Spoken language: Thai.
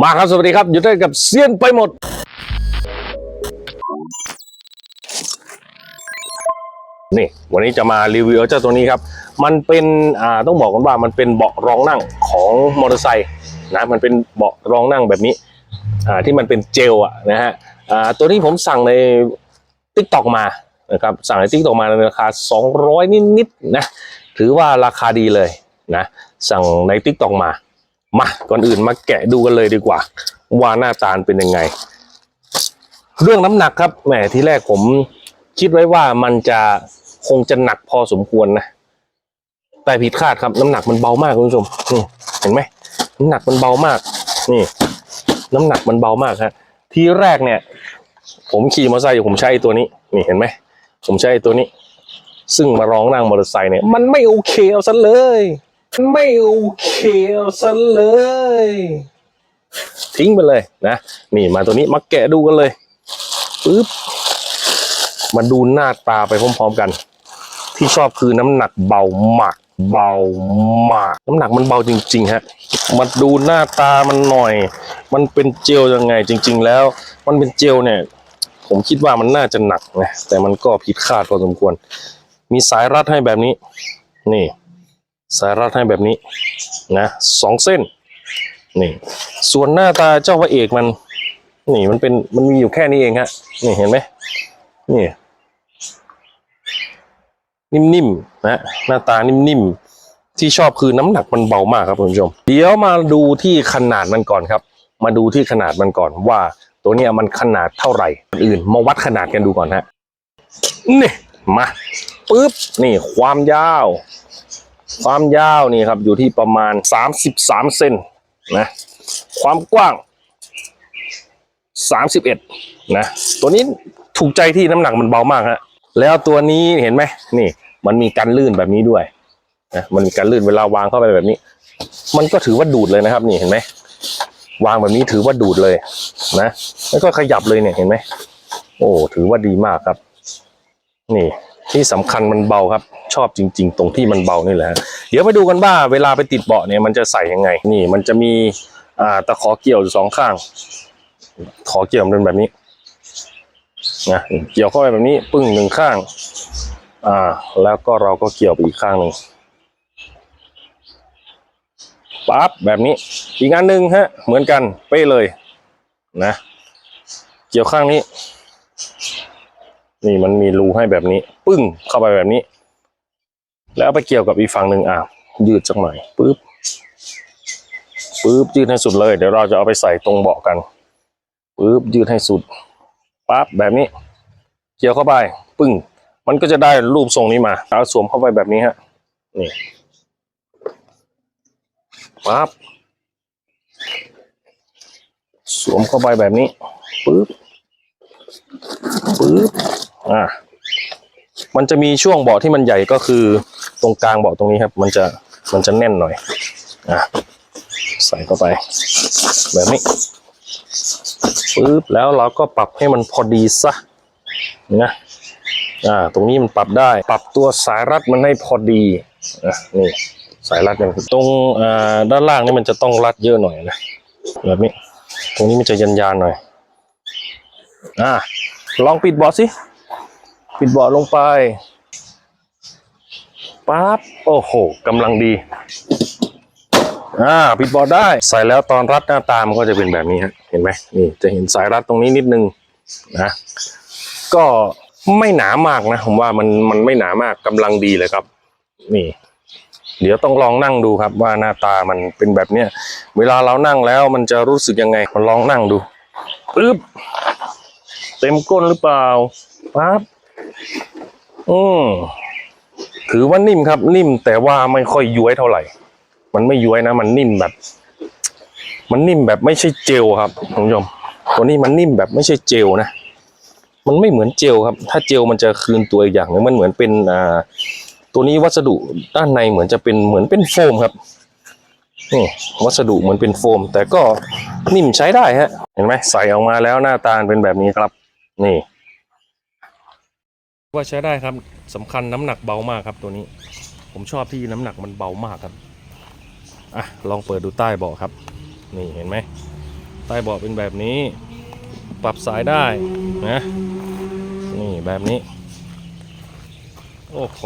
มาครับ สวัสดีครับ อยู่ด้วยกับเซียนไปหมด นี่ วันนี้จะมารีวิวเจ้าตัวนี้ครับ มันเป็นอ่าต้องบอกกันว่ามันเป็นเบาะรองนั่งของมอเตอร์ไซค์นะมันเป็นเบาะรองนั่งแบบนี้อ่าที่มันเป็นเจลอะนะฮะอ่าตัวนี้ผมสั่งใน t ิ k t o k มานะครับสั่งใน t ิ k t o k มาในราคา 200 นิดๆนะถือว่าราคาดีเลยนะสั่งใน t ิ k t o k มา มาก่อนอื่นมาแกะดูกันเลยดีกว่า ว่าหน้าตาเป็นยังไง เรื่องน้ำหนักครับแหมที่แรกผมคิดไว้ว่ามันจะคงจะหนักพอสมควรนะแต่ผิดคาดครับน้ำหนักมันเบามากคุณผู้ชมนี่เห็นไหมน้ำหนักมันเบามากนี่ น้ำหนักมันเบามากครับทีแรกเนี่ย ผมขี่มอเตอร์ไซค์ผมใช้ตัวนี้ นี่เห็นไหมผมใช้ตัวนี้ ซึ่งมารองนั่งมอเตอร์ไซค์เนี่ยมันไม่โอเคเอาซะเลย ไม่โอเคเซะเลย ทิ้งไปเลยนะ นี่มาตัวนี้มาแกะดูกันเลยปึ๊บมาดูหน้าตาไปพร้อมๆกัน ที่ชอบคือน้ำหนักเบามากเบามาก น้ำหนักมันเบาจริง ๆ ฮะ มาดูหน้าตามันหน่อย มันเป็นเจลยังไงจริง ๆ แล้ว มันเป็นเจลเนี่ย ผมคิดว่ามันน่าจะหนักนะแต่มันก็ผิดคาดพอสมควร มีสายรัดให้แบบนี้ นี่ สายรัดให้แบบนี้นะสองเส้นนี่ส่วนหน้าตาเจ้าพระเอกมันนี่มันเป็นมันมีอยู่แค่นี้เองฮะนี่เห็นไหมนี่นิ่มๆนะหน้าตานิ่มๆที่ชอบคือน้ำหนักมันเบามากครับคุณผู้ชม เดี๋ยวมาดูที่ขนาดมันก่อนครับ มาดูที่ขนาดมันก่อนว่า ตัวเนี้ยมันขนาดเท่าไหร่ก่อนอื่นมาวัดขนาดกันดูก่อนฮะนี่มาปึ๊บนี่ความยาว ความยาวนี่ครับอยู่ที่ประมาณ 33 เซนนะความกว้าง 31 นะ ตัวนี้ถูกใจที่น้ำหนักมันเบามากฮะแล้วตัวนี้เห็นไหมนี่ มันมีการลื่นแบบนี้ด้วยนะมันมีการลื่นเวลาวางเข้าไปแบบนี้ มันก็ถือว่าดูดเลยนะครับ นี่เห็นไหมวางแบบนี้ถือว่าดูดเลยนะแล้วก็ขยับเลยเนี่ยเห็นไหมโอ้ถือว่าดีมากครับ นี่ ที่สำคัญมันเบาครับ ชอบจริง ๆ ตรงที่มันเบานี่แหละฮะเดี๋ยวไปดูกันว่าเวลาไปติดเบาะเนี่ยมันจะใส่ยังไง นี่มันจะมีอ่าตะขอเกี่ยวอยู่สองข้าง ขอเกี่ยวมันเป็นแบบนี้นะเกี่ยวเข้าไปแบบนี้ปึ้งหนึ่งข้าง อ่า แล้วก็เราก็เกี่ยวไปอีกข้างหนึ่งปั๊บแบบนี้ อีกอันหนึ่งฮะ เหมือนกันเป๊ะเลยนะ เกี่ยวข้างนี้ นี่มันมีรูให้แบบนี้ ปึ้งเข้าไปแบบนี้ แล้วไปเกี่ยวกับอีกฝั่งหนึ่งอะยืดสักหน่อยปึ๊บปึ๊บยืดให้สุดเลย เดี๋ยวเราจะเอาไปใส่ตรงเบาะกันปึ๊บยืดให้สุดปั๊บแบบนี้ เกี่ยวเข้าไป ปึ้ง มันก็จะได้รูปทรงนี้มาเอาสวมเข้าไปแบบนี้ฮะนี่ปั๊บสวมเข้าไปแบบนี้ปึ๊บปึ๊บ อ่ามันจะมีช่วงเบาะที่มันใหญ่ก็คือตรงกลางเบาะตรงนี้ครับ มันจะมันจะแน่นหน่อยอะใส่เข้าไป แบบนี้ปึ๊บแล้วเราก็ปรับให้มันพอดีซะนะอ่าตรงนี้มันปรับได้ ปรับตัวสายรัดมันให้พอดีอะนี่สายรัดมันตรงอ่าด้านล่างนี่มันจะต้องรัดเยอะหน่อยนะแบบนี้ ตรงนี้มันจะยันยานหน่อยอ่าลองปิดเบาะสิ ปิดเบาะลงไปปั๊บโอ้โหกำลังดี อ่าปิดเบาะได้ ใส่แล้วตอนรัดหน้าตามันก็จะเป็นแบบนี้ฮะเห็นไหมนี่จะเห็นสายรัดตรงนี้นิดนึงนะก็ไม่หนามากนะผมว่ามันมันไม่หนามากกำลังดีเลยครับ นี่ เดี๋ยวต้องลองนั่งดูครับว่าหน้าตามันเป็นแบบเนี้ยเวลาเรานั่งแล้วมันจะรู้สึกยังไงมาลองนั่งดูปึ๊บเต็มก้นหรือเปล่าปั๊บ อืมถือว่านิ่มครับ นิ่มแต่ว่าไม่ค่อยย้วยเท่าไหร่ มันไม่ย้วยนะ มันนิ่มแบบ มันนิ่มแบบไม่ใช่เจลครับคุณผู้ชมตัวนี้มันนิ่มแบบไม่ใช่เจลนะมันไม่เหมือนเจลครับ ถ้าเจลมันจะคืนตัวอีกอย่างหนึงมันเหมือนเป็นอ่าตัวนี้วัสดุด้านในเหมือนจะเป็นเหมือนเป็นโฟมครับนี่วัสดุเหมือนเป็นโฟม แต่ก็นิ่มใช้ได้ฮะ เห็นไหมใส่ออกมาแล้วหน้าตาเป็นแบบนี้ครับ นี่ ว่าใช้ได้ครับสำคัญน้ำหนักเบามากครับตัวนี้ ผมชอบที่น้ำหนักมันเบามากครับอะลองเปิดดูใต้เบาะครับ นี่เห็นไหมใต้เบาะเป็นแบบนี้ ปรับสายได้นะนี่แบบนี้ โอ้โห